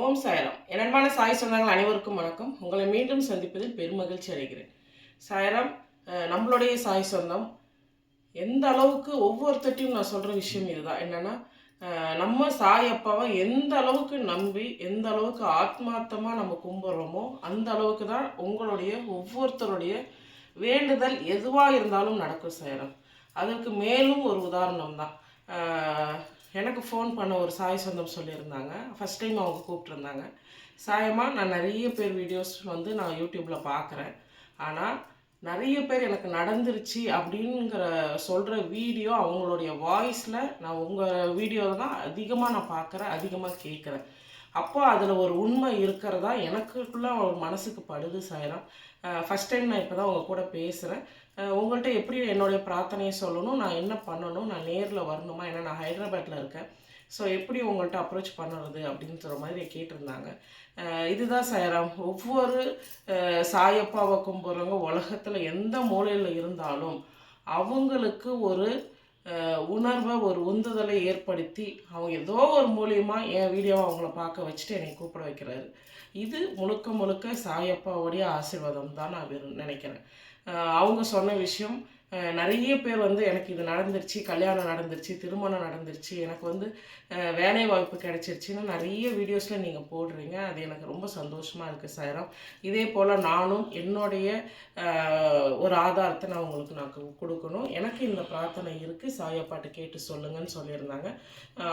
ஓம் சாயரம். என் அன்பான சாய் சொந்தங்கள் அனைவருக்கும் வணக்கம். உங்களை மீண்டும் சந்திப்பதில் பெருமகிழ்ச்சி அடைகிறேன். சாயரம் நம்மளுடைய சாய் சொந்தம். எந்த அளவுக்கு ஒவ்வொருத்தட்டையும் நான் சொல்கிற விஷயம் இதுதான். என்னென்னா நம்ம சாய் அப்பாவை எந்த அளவுக்கு நம்பி எந்த அளவுக்கு ஆத்மார்த்தமாக நம்ம கும்பிட்றோமோ அந்த அளவுக்கு தான் உங்களுடைய ஒவ்வொருத்தருடைய வேண்டுதல் எதுவாக இருந்தாலும் நடக்கும் சாயரம். அதற்கு மேலும் ஒரு உதாரணம் தான் எனக்கு ஃபோன் பண்ண ஒரு சாய் சொந்தம் சொல்லியிருந்தாங்க. ஃபஸ்ட் டைம் அவங்க கூப்பிட்ருந்தாங்க சாயமா நான் நிறைய பேர் வீடியோஸ் வந்து நான் யூடியூப்பில் பார்க்குறேன். ஆனால் நிறைய பேர் எனக்கு நடந்துருச்சு அப்படிங்கிற சொல்கிற வீடியோ அவங்களுடைய வாய்ஸில் நான் உங்கள் வீடியோ தான் அதிகமாக நான் பார்க்குறேன் அதிகமாக கேட்குறேன். அப்போ அதில் ஒரு உண்மை இருக்கிறதா எனக்குள்ளே ஒரு மனசுக்கு படுது சாயிரம். ஃபஸ்ட் டைம் நான் இப்போ தான் உங்கள் கூட பேசுகிறேன் உங்கள்கிட்ட எப்படி என்னுடைய பிரார்த்தனையை சொல்லணும் நான் என்ன பண்ணணும் நான் நேரில் வரணுமா? ஏன்னா நான் ஹைதராபாத்தில் இருக்கேன். ஸோ எப்படி உங்கள்கிட்ட அப்ரோச் பண்ணுறது அப்படின்ற மாதிரி கேட்டிருந்தாங்க. இதுதான் சாயராம். ஒவ்வொரு சாயப்பாவை கும்புறவங்க உலகத்தில் எந்த மூலையில் இருந்தாலும் அவங்களுக்கு ஒரு உணர்வை ஒரு உந்துதலை ஏற்படுத்தி அவங்க ஏதோ ஒரு மூலியமாக என் வீடியோவை அவங்கள பார்க்க வச்சுட்டு என்னை கூப்பிட வைக்கிறாரு. இது முழுக்க முழுக்க சாயப்பாவுடைய ஆசீர்வாதம் தான் நான் விரு- நினைக்கிறேன். அவங்க சொன்ன விஷயம் நிறைய பேர் வந்து எனக்கு இது நடந்துருச்சு கல்யாணம் நடந்துருச்சு திருமணம் நடந்துருச்சு எனக்கு வந்து வேலை வாய்ப்பு கிடைச்சிருச்சுன்னு நிறைய வீடியோஸில் நீங்கள் போடுறீங்க. அது எனக்கு ரொம்ப சந்தோஷமாக இருக்குது சாயரம் இதே போல் நானும் என்னுடைய ஒரு ஆதாரத்தை நான் உங்களுக்கு நான் கொடுக்கணும். எனக்கு இந்த பிரார்த்தனை இருக்குது சாயப்பாட்டு கேட்டு சொல்லுங்கன்னு சொல்லியிருந்தாங்க.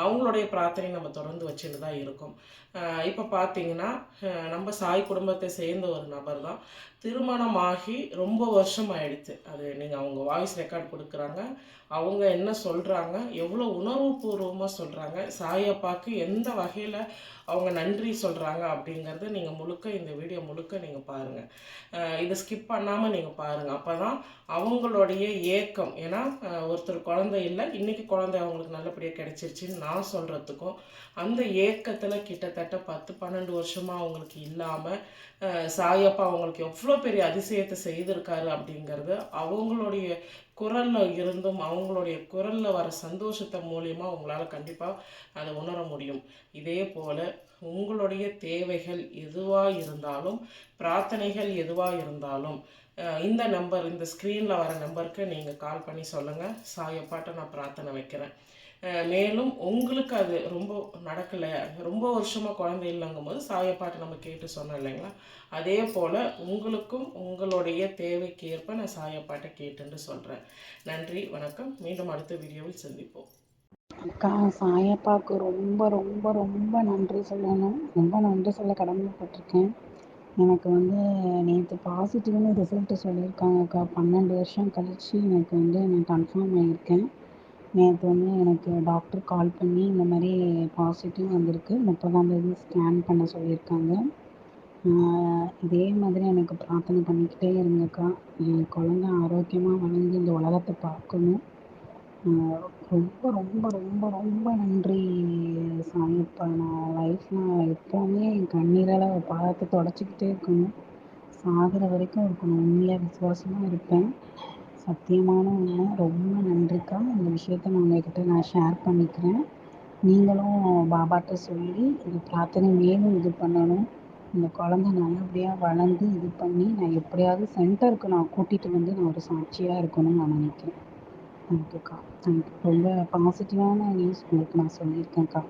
அவங்களுடைய பிரார்த்தனை நம்ம தொடர்ந்து வச்சுட்டு தான் இருக்கோம். இப்போ பார்த்தீங்கன்னா நம்ம சாய் குடும்பத்தை சேர்ந்த ஒரு நபர் தான் திருமணமாகி ரொம்ப வருஷம் ஆயிடுச்சு. அது நீங்கள் அவங்க வாய்ஸ் ரெக்கார்ட் கொடுக்குறாங்க. அவங்க என்ன சொல்கிறாங்க எவ்வளோ உணர்வுபூர்வமாக சொல்கிறாங்க சாயப்பாக்கு எந்த வகையில் அவங்க நன்றி சொல்கிறாங்க அப்படிங்கிறது நீங்கள் முழுக்க இந்த வீடியோ முழுக்க நீங்கள் பாருங்கள் இதை ஸ்கிப் பண்ணாமல் நீங்கள் பாருங்கள் அப்போ தான் அவங்களுடைய ஏக்கம். ஏன்னா ஒருத்தர் குழந்தை இல்லை இன்றைக்கி குழந்தை அவங்களுக்கு நல்லபடியாக கிடச்சிருச்சின்னு நான் சொல்கிறதுக்கும் அந்த ஏக்கத்தில் கிட்டத்தட்ட பத்து பன்னெண்டு வருஷமாக அவங்களுக்கு இல்லாமல் சாயப்பா அவங்களுக்கு எவ்வளோ பெரிய அதிசயத்தை செய்திருக்காரு அப்படிங்கிறது அவங்களுடைய குரலில் இருந்தும் அவங்களுடைய குரலில் வர சந்தோஷத்தை மூலியமாக உங்களால் கண்டிப்பாக அதை உணர முடியும். இதே போல் உங்களுடைய தேவைகள் எதுவாக இருந்தாலும் பிரார்த்தனைகள் எதுவாக இருந்தாலும் இந்த நம்பர் இந்த ஸ்க்ரீனில் வர நம்பருக்கு நீங்கள் கால் பண்ணி சொல்லுங்கள் சாயப்பாட்ட நான் பிரார்த்தனை வைக்கிறேன். மேலும் உங்களுக்கு அது ரொம்ப நடக்கலை ரொம்ப வருஷமாக குழந்தை இல்லைங்கும் போது சாயப்பாட்டு நம்ம கேட்டு சொன்னோம் இல்லைங்களா? அதே போல் உங்களுக்கும் உங்களுடைய தேவைக்கு ஏற்ப நான் சாயப்பாட்டை கேட்டுன்னு சொல்கிறேன் நன்றி வணக்கம். மீண்டும் அடுத்த வீடியோவில் சந்திப்போம். அக்கா சாயப்பாவுக்கு ரொம்ப ரொம்ப ரொம்ப நன்றி சொல்லணும். ரொம்ப நன்றி சொல்ல கடமைப்பட்டிருக்கேன். எனக்கு வந்து நேற்று பாசிட்டிவ்னு ரிசல்ட்டு சொல்லியிருக்காங்கக்கா. பன்னெண்டு வருஷம் கழித்து எனக்கு வந்து நான் கன்ஃபார்ம் ஆகியிருக்கேன் நேற்று வந்து எனக்கு டாக்டர் கால் பண்ணி இந்த மாதிரி பாசிட்டிவ் வந்திருக்கு. முப்பதாம் தேதி ஸ்கேன் பண்ண சொல்லியிருக்காங்க. இதே மாதிரி எனக்கு பிரார்த்தனை பண்ணிக்கிட்டே இருங்கக்கா என் குழந்த ஆரோக்கியமாக வளர்ந்து இந்த உலகத்தை பார்க்கணும். ரொம்ப ரொம்ப ரொம்ப ரொம்ப நன்றி சாமிப்பா. நான் லைஃப்பில் எப்போவுமே என் கண்ணீரால் பார்த்து தொடச்சிக்கிட்டே இருக்கணும். சாகிற வரைக்கும் இருக்கணும். உண்மையாக விசுவாசமாக இருப்பேன். சத்தியமான உண்மை ரொம்ப நன்றிக்கா. இந்த விஷயத்த நான் உங்ககிட்ட நான் ஷேர் பண்ணிக்கிறேன். நீங்களும் பாபாட்ட சொல்லி இந்த பிரார்த்தனை மேலும் இது பண்ணணும். இந்த குழந்தை நல்லபடியாக வளர்ந்து இது பண்ணி நான் எப்படியாவது சென்டருக்கு நான் கூட்டிகிட்டு வந்து நான் ஒரு சாட்சியாக இருக்கணும்னு நான் நினைக்கிறேன். தேங்க்யூக்கா தேங்க்யூ ரொம்ப பாசிட்டிவான நியூஸ் உங்களுக்கு நான் சொல்லியிருக்கேன்க்கா.